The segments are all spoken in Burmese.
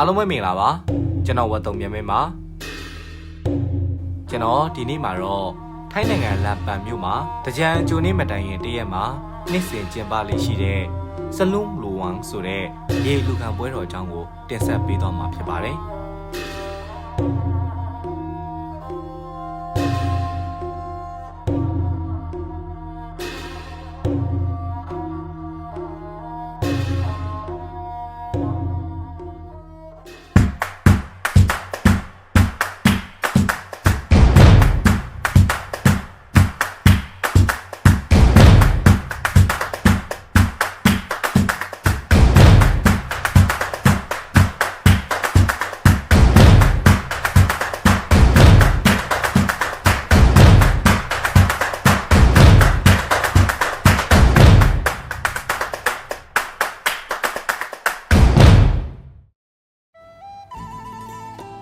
အားလုံးပဲမင်္ဂလာပါကျွန်တော်ဝတ်တုံမြန်မင်းပါကျွန်တော်ဒီနေ့မှာတော့ထိုင်းနိုင်ငံလမ်ပန်မြို့မှာတကြံအကျိုးနေ့မတိုင်ရင်တရက်မှာနှစ်စဉ်ကျင်းပလေးရှိတဲ့စလုံးလိုဝမ်ဆိုတဲ့ရေလူခံပွဲတော်အကြောင်းကိုတင်ဆက်ပေးသွားမှာဖြစ်ပါတယ်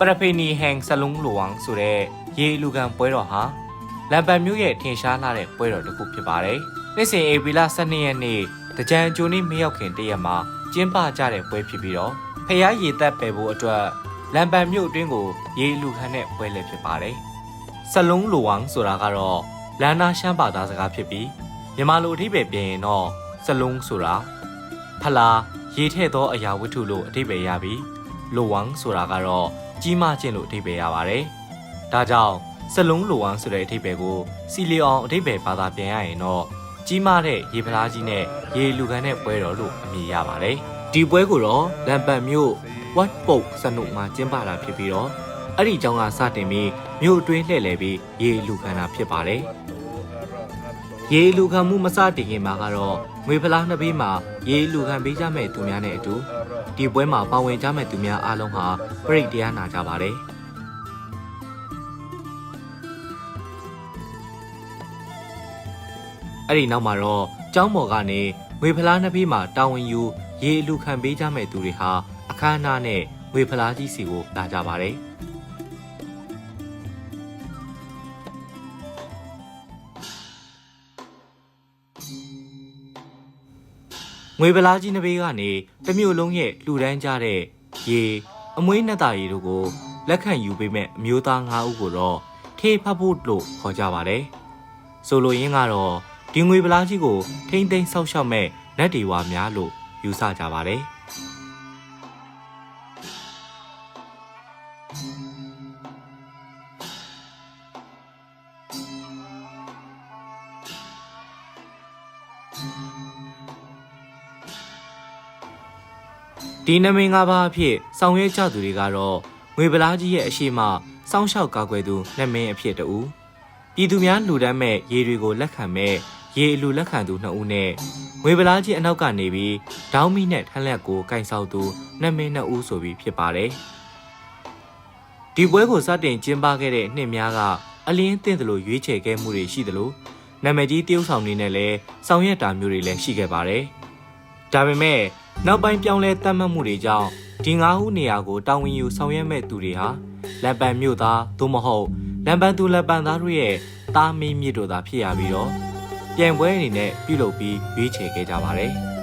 ရဖေနီဟန်ဆလုံလိုဝမ်ဆိုတဲ့ရေလူခံပွဲတော်ဟာလမ်ပန်မြို့ရဲ့ထင်ရှားလာတဲ့ပွဲတော်တစ်ခုဖြစ်ပါတယ်။နေ့စဉ်ဧပြီလ12ရက်နေ့တကြံအကျိုးနေ့မရောက်ခင်တရက်မှာကျင်းပကြတဲ့ပွဲဖြစ်ပြီးတော့ဖျားရည်သက်ပယ်ဖို့အတွက်လမ်ပန်မြို့အတွင်းကိုရေလူခံတဲ့ပွဲလည်းဖြစ်ပါတယ်။ဆလုံလိုဝမ်ဆိုတာကတော့လန်နာရှမ်းဘာသာစကားဖြစ်ပြီးမြန်မာလိုအဓိပ္ပာယ်ပြင်ရင်တော့ဆလုံဆိုတာဖလားရေထည့်သောအရာဝတ္ထုလို့အဓိပ္ပာယ်ရပြီးလိုဝမ်ဆိုတာကတော့ ကြီးမားခြင်းလို့အဓိပ္ပာယ်ရပါတယ်။ဒါကြောင့်စလုံးလိုဝမ်ဆိုတဲ့အဓိပ္ပာယ်ကိုစီလီအောင်အဓိပ္ပာယ်ဘာသာပြန်ရရင်တော့ကြီးမားတဲ့ရေဖလားကြီးနဲ့ရေလူခံတဲ့ပွဲတော်လို့အမည်ရပါတယ်။ဒီပွဲကိုတော့လမ်ပန်မြို့ဝတ်ပုတ်စနုမှာကျင်းပတာဖြစ်ပြီးတော့အဲ့ဒီအကြောင်းကစတင်ပြီးမြို့အတွင်းလှည့်လည်ပြီးရေလူခံတာဖြစ်ပါတယ်။ ရေလူခံမှုမစတင်ခင်မှာကတော့ငွေဖလားနှစ်ပေးမှာရေလူခံပေးကြမဲ့သူများနဲ့အတူဒီပွဲမှာပါဝင်ကြမဲ့သူများအားလုံးဟာပြိတ်တရားနာကြပါတယ်။အဲ့ဒီနောက်မှာတော့ကျောင်းပေါ်ကနေငွေဖလားနှစ်ပေးမှာတာဝန်ယူရေအလူခံပေးကြမဲ့သူတွေဟာအခမ်းအနားနဲ့ငွေဖလားကြီးစီကိုလာကြပါတယ်။ ငွေပလားကြီးနှစ်ဘေးကနေတစ်မျိုးလုံးရဲ့လှူဒန်းကြတဲ့ရေအမွေးနှစ်တာရီတို့ကိုလက်ခံယူပေးမဲ့အမျိုးသား၅ဦးကိုတော့ထေးဖတ်ဖို့လို့ခေါ်ကြပါတယ်။ဆိုလိုရင်းကတော့ဒီငွေပလားကြီးကိုထိမ့်သိမ်းဆောက်ရှောက်မဲ့နတ်ဒီဝါများလို့ယူဆကြပါတယ်။ ဒီနမင်း၅ပါးအဖြစ်ဆောင်ရွက်ကြသူတွေကတော့ငွေပလားကြီးရဲ့အရှိမစောင်းလျှောက်ကာကွယ်သူနမင်းအဖြစ်တူပြည်သူများလူဒန်းမဲ့ရေတွေကိုလက်ခံမဲ့ရေအလူလက်ခံသူနှစ်ဦးနဲ့ငွေပလားကြီးအနောက်ကနေပြီးဒေါင်းမီနဲ့ထန်းလက်ကိုကင်ဆောက်သူနမင်းနှစ်ဦးဆိုပြီးဖြစ်ပါတယ်ဒီပွဲကိုစတင်ကျင်းပခဲ့တဲ့နှစ်များကအလင်းတင်တယ်လို့ရွေးချယ်ခဲ့မှုတွေရှိတယ်လို့နာမည်ကြီးတရုတ်ဆောင်နေနဲ့လည်းဆောင်ရွက်တာမျိုးတွေလည်းရှိခဲ့ပါတယ်ဒါပေမဲ့ နောက်ပိုင်းပြောင်းလဲတတ်မှတ်မှုတွေကြောင့်ဒီငါးဦးနေရာကိုတာဝန်ယူဆောင်ရွက်မဲ့သူတွေဟာလမ်ပန်မြို့သားသို့မဟုတ်လမ်ပန်သူလမ်ပန်သားတို့ရဲ့တာမင်းမြစ်တို့သာဖြစ်ရပြီးတော့ပြန်ပွဲအနေနဲ့ပြုလုပ်ပြီးရွေးချယ်ခဲ့ကြပါတယ်။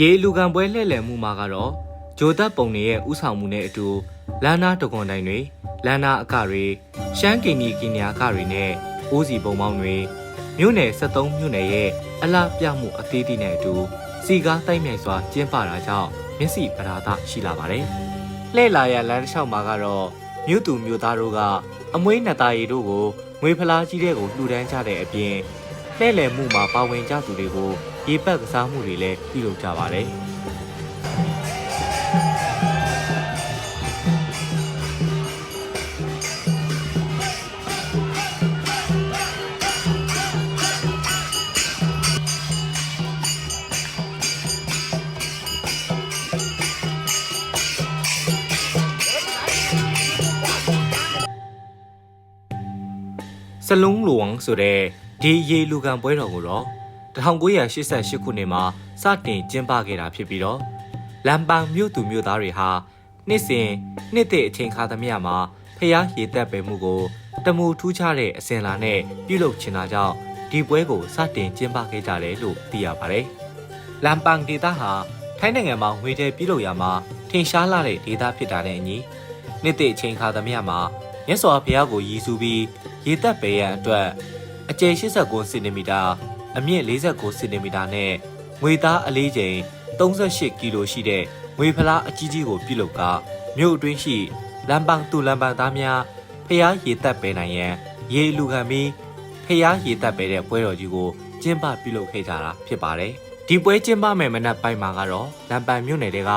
ရေလူခံပွဲလှည့်လည်မှုမှာကတော့ဂျိုသက်ပုံတွေရဲ့ဥဆောင်မှုနဲ့အတူလန်နာတကွန်တိုင်တွေလန်နာအကတွေရှမ်းကင်နီကင်ညာအကတွေနဲ့အိုးစီပုံပေါင်းတွေမြို့နယ်73မြို့နယ်ရဲ့အလားပြမှုအသေးသေးနဲ့အတူစီကားတိုက်မြိုက်စွာကျင်းပတာကြောင့်မျက်စိပဓာသရှိလာပါတယ်။လှည့်လာရလမ်းတစ်လျှောက်မှာကတော့မြို့သူမြို့သားတို့ကအမွေးနှစ်သားရီတို့ကိုငွေဖလားကြီးတဲ့ကိုလှူဒန်းကြတဲ့အပြင် လှဲ့လည်မှုမှာပါဝင်ကြသူတွေကိုရေပက်ကစားမှုတွေလည်းပြုလုပ်ကြပါတယ်။စလုံးလွန်ဆိုတဲ့ ဒီရေလူကန်ပွဲတော်ကိုတော့1988ခုနှစ်မှာစတင်ကျင်းပခဲ့တာဖြစ်ပြီးတော့လမ်ပန်မြို့သူမြို့သားတွေဟာနှစ်စဉ်နှစ်တဲ့အချိန်ခါသမျှမှာဖျားရေတက်ပယ်မှုကိုတမူထူးခြားတဲ့အစဉ်လာနဲ့ပြုလုပ်ချင်တာကြောင့်ဒီပွဲကိုစတင်ကျင်းပခဲ့ကြတယ်လို့သိရပါတယ်။လမ်ပန်ဒေသဟာထိုင်းနိုင်ငံမှာငွေတဲပြုလုပ်ရာမှာထင်ရှားလာတဲ့ဒေသဖြစ်တာနဲ့အညီနှစ်တဲ့အချိန်ခါသမျှမှာမြတ်စွာဘုရားကိုရည်စူးပြီးရေတက်ပေရန်အတွက် အကျယ်89စင်တီမီတာအမြင့်49စင်တီမီတာနဲ့ငွေသားအလေးချိန်38ကီလိုရှိတဲ့ငွေဖလားအကြီးကြီးကိုပြုလုပ်ကမြို့အတွင်းရှိလမ်ပန်းတူလမ်ပန်းသားများဖျားရေတက်ပေနိုင်ရန်ရေလူခံပြီးဖျားရေတက်ပေတဲ့ပွဲတော်ကြီးကိုကျင်းပပြုလုပ်ခဲ့ကြတာဖြစ်ပါတယ်ဒီပွဲကျင်းပမယ်မနက်ပိုင်းမှာကတော့လမ်ပန်မြို့နယ်တွေက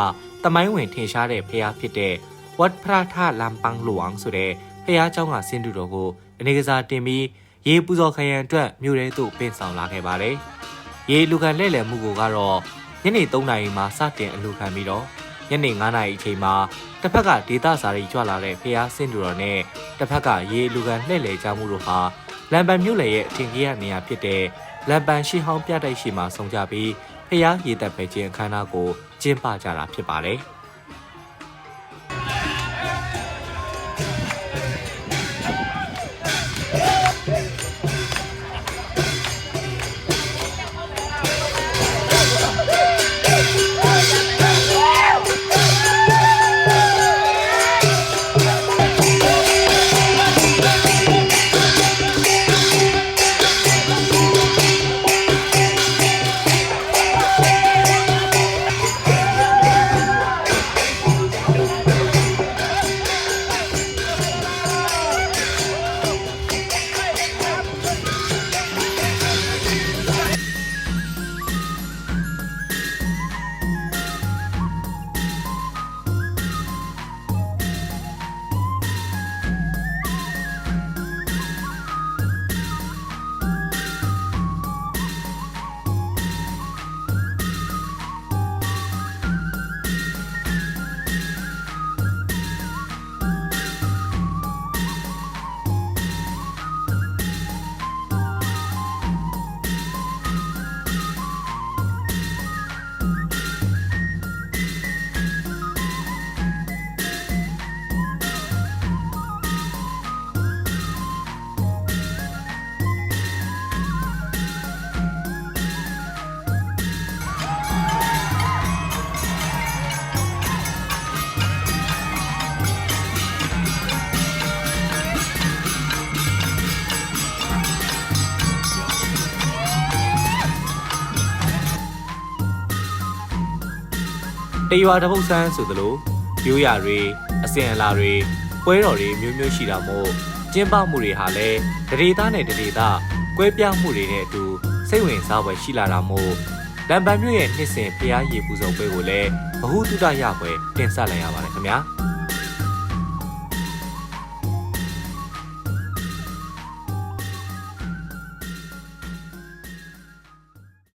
တမိုင်းဝင်ထင်ရှားတဲ့ဖျားဖြစ်တဲ့ဝတ်ဖရထလမ်ပန်းလူအောင်ဆိုတဲ့ဖျားเจ้าကစင်တူတော်ကို အနေကစားတင်ပြီး ရေပူဇော်ခရံအတွက်မြို့ရဲသို့ပင့်ဆောင်လာခဲ့ပါတယ်။ရေလူခံလဲ့လည်မှုကိုကတော့ညနေ3နာရီမှာစတင်အလူခံပြီးတော့ညနေ9နာရီအချိန်မှာတစ်ဖက်ကဒေတာစာရီကြွလာတဲ့ဖျားစင်တူတော်နဲ့တစ်ဖက်ကရေလူခံလှည့်လည်ကြမှုတို့ဟာလမ်ပန်မြို့လေရဲ့အထင်ကြီးရနေရာဖြစ်တဲ့လမ်ပန်ရှိဟောင်းပြတိုက်ရှိမှာဆုံကြပြီးဖျားရေတက်ပဲခြင်းအခမ်းအနားကိုကျင်းပကြတာဖြစ်ပါတယ်။ တရွာတစ်ပုတ်ဆန်းဆိုသလိုရိုးရာတွေအစဉ်အလာတွေပွဲတော်တွေမျိုးမျိုးရှိတာမို့ကျင်းပမှုတွေဟာလည်းဒဒေသားနဲ့ဒဒေသားကွဲပြားမှုတွေနဲ့အတူစိတ်ဝင်စားပွဲရှိလာတာမို့လမ်ပန်မြို့ရဲ့နှစ်စဉ်ဖျားရည်ပူဇော်ပွဲကိုလည်းဘ ഹു တုတရပွဲတင်ဆက်လိုက်ရပါတယ်ခင်ဗျာ။